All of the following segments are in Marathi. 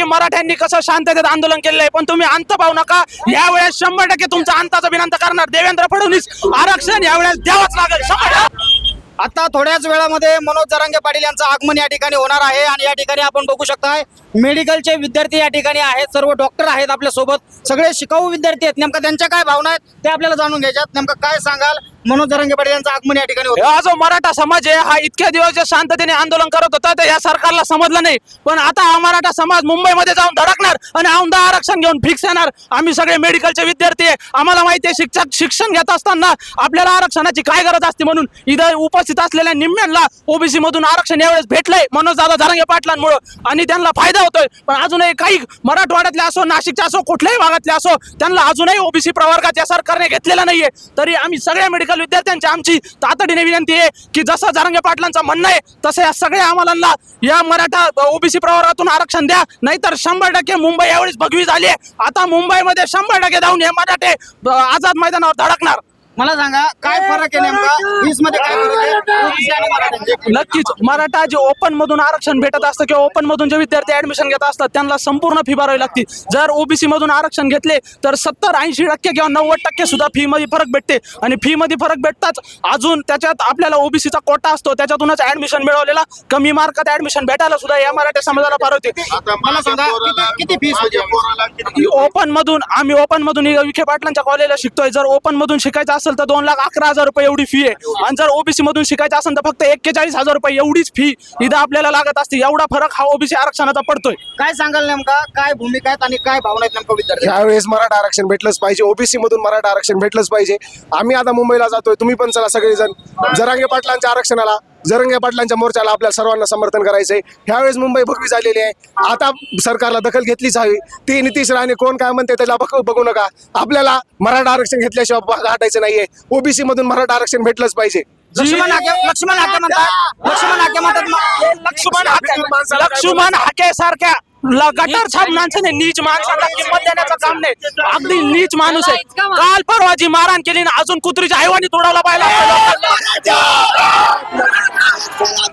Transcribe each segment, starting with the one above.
की मराठ्यांनी कसं शांततेत आंदोलन केलेलं आहे पण तुम्ही अंत पाहू नका. यावेळेस शंभर टक्के तुमचा अंताचा विनंत करणार देवेंद्र फडणवीस. आरक्षण यावेळेस द्यावंच लागेल. आता थोड्याच वेळामध्ये मनोज जरांगे पाटील यांचं आगमन या ठिकाणी होणार आहे आणि या ठिकाणी आपण बघू शकताय मेडिकलचे विद्यार्थी या ठिकाणी आहेत सर्व डॉक्टर आहेत आपल्यासोबत सगळे शिकाऊ विद्यार्थी आहेत. नेमकं त्यांच्या काय भावना आहेत ते आपल्याला जाणून घ्यायच्यात. नेमकं काय सांगाल? मनोज जरांगे पाटील यांचं आगमन या ठिकाणी होतं. हा जो मराठा समाज आहे हा इतक्या दिवस जे शांततेने आंदोलन करत होता ते या सरकारला समजलं नाही. पण आता हा मराठा समाज मुंबईमध्ये जाऊन धडकणार आणि औंधा आरक्षण घेऊन फिक्स येणार. आम्ही सगळे मेडिकलचे विद्यार्थी आहे. आम्हाला माहिती आहे शिक्षक शिक्षण घेत असताना आपल्याला आरक्षणाची काय गरज असते म्हणून इथं उपस्थित असलेल्या निम्म्यांना ओबीसी मधून आरक्षण यावेळेस भेटलंय. मनोज दादा धरंगे पाटलांमुळे. आणि त्यांना फायदा होतोय. पण अजूनही काही मराठवाड्यातले असो नाशिकचे असो कुठल्याही भागातले असो त्यांना अजूनही ओबीसी प्रवर्गात या सरकारने घेतलेला नाहीये. तरी आम्ही सगळ्या मेडिकल विद्यार्थ्यांची आमची तातडीने विनंती आहे की जसं जारंगे पाटलांचं म्हणणं आहे तसं या सगळ्या आम्हाला या मराठा ओबीसी प्रवर्गातून आरक्षण द्या. नाहीतर शंभर टक्के मुंबई यावेळेस भगवी झाली आहे. आता मुंबईमध्ये शंभर टक्के जाऊन हे मराठे आझाद मैदानावर धडकणार. मला सांगा काय फरक आहे नेमका? वीसमध्ये काय फरक आहे? OBC आणि मराठ्यांचे? नक्कीच मराठा जे ओपन मधून आरक्षण भेटत असतं किंवा ओपन मधून जे विद्यार्थी ऍडमिशन घेत असतात त्यांना संपूर्ण फी भरावी लागते. जर ओबीसी मधून आरक्षण घेतले तर सत्तर ऐंशी टक्के किंवा नव्वद टक्के सुद्धा फी मध्ये फरक भेटते. आणि फी मध्ये फरक भेटताच अजून त्याच्यात आपल्याला ओबीसीचा कोटा असतो त्याच्यातूनच ऍडमिशन मिळवलेला कमी मार्कात ऍडमिशन भेटायला सुद्धा या मराठा समाजाला फार होते मला सांगा किती- किती फीस होती? ओपन मधून आम्ही ओपन मधून विखे पाटलांच्या कॉलेजला शिकतोय. जर ओपन मधून शिकायचं असेल तर दोन लाख अकरा हजार रुपये एवढी फी आहे. आणि जर ओबीसी मधून शिकायचं असेल तर फक्त एक्केचाळीस हजार रुपये एवढीच फी इथं आपल्याला लागत असते. एवढा फरक हा ओबीसी आरक्षणाचा पडतोय. काय सांगाल नेमका? काय भूमिका आहेत आणि काय भावना आहेत नेमका विद्यार्थी? यावेळेस मराठा आरक्षण भेटलंच पाहिजे. ओबीसी मधून मराठा आरक्षण भेटलंच पाहिजे. आम्ही आता मुंबईला जातोय. तुम्ही पण चला सगळेजण. जरांगे पाटलांच्या आरक्षणाला जरंगे पाटलांच्या मोर्चाला आपल्या सर्वांना समर्थन करायचंय. ह्यावेळेस मुंबई भगवी झालेली आहे. आता सरकारला दखल घेतलीच हवी. ती नितीश राणे कोण काय म्हणते त्याला बघ- बघू नका. आपल्याला मराठा आरक्षण घेतल्याशिवाय ब- गाठायचं नाहीये. ओबीसी मधून मराठा आरक्षण भेटलंच पाहिजे. लक्ष्मण हाके लक्ष्मण हाके म्हणतात. लक्ष्मण हाके म्हणतात लक्ष्मण हाके. लक्ष्मण हाके सारख्या गटर छाप माणसाने नीच माणसाला किंमत देण्याचं काम नाही. अगदी नीच माणूस आहे. काल परवा जी मारहाण केली ना अजून कुत्रीच्या हैवानी तोडावला पाहिला.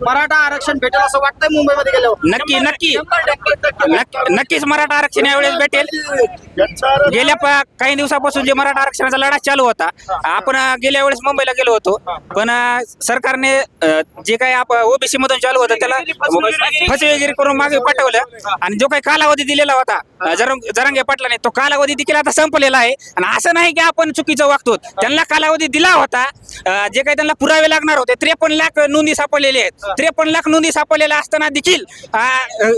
मराठा आरक्षण भेटेल असं वाटतंय मुंबईमध्ये गेल्यावर. नक्की नक्की. नक्की- नक्कीच मराठा आरक्षण यावेळेस भेटेल. गेल्या प- काही दिवसापासून जे मराठा आरक्षणाचा लढा चालू होता आपण अं, गेल्या वेळेस मुंबईला गेलो होतो. पण अं, सरकारने अं, जे काही आपण ओबीसी मधून चालू होतं त्याला फसवेगिरी करून मागे पाठवलं. आणि जो काही कालावधी दिलेला होता अं, जरंग- जरांगे पाटलाने तो कालावधी देखील आता संपलेला आहे. आणि असं नाही की आपण चुकीचं वागतो त्यांना कालावधी दिला होता अं, जे काही त्यांना पुरावे लागणार होते त्रेपन्न लाख नोंदी सापडलेले आहेत. त्रेपन्न लाख नोंदी सापडलेल्या असताना देखील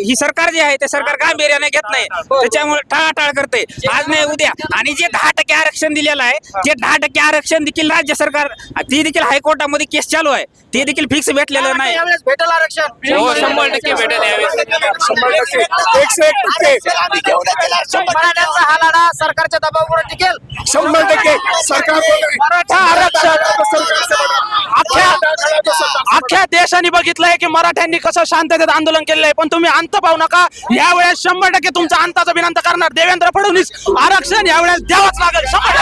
ही सरकार जे आहे ते सरकार गांभीर्याने घेत नाही. त्याच्यामुळे टाळाटाळ करते. आज नाही उद्या. आणि जे दहा टक्के आरक्षण दिलेलं आहे ते दहा टक्के आरक्षण देखील राज्य सरकार ती देखील हायकोर्टामध्ये केस चालू आहे. ते देखील फिक्स भेटलेलं नाही. भेटेल आरक्षण. हो शंभर टक्के भेटेल एकशे एक टक्के. हा लढा सरकारच्या दबावामुळे टिकेल. शंभर टक्के. सरकार मराठा देशाने बघितलंय की मराठ्यांनी कसं शांततेत आंदोलन केलेलं आहे. पण तुम्ही अंत पाहू नका. यावेळेस शंभर टक्के तुमचा अंताचा विनंत करणार देवेंद्र फडणवीस. आरक्षण यावेळेस द्यावंच लागेल. शंभर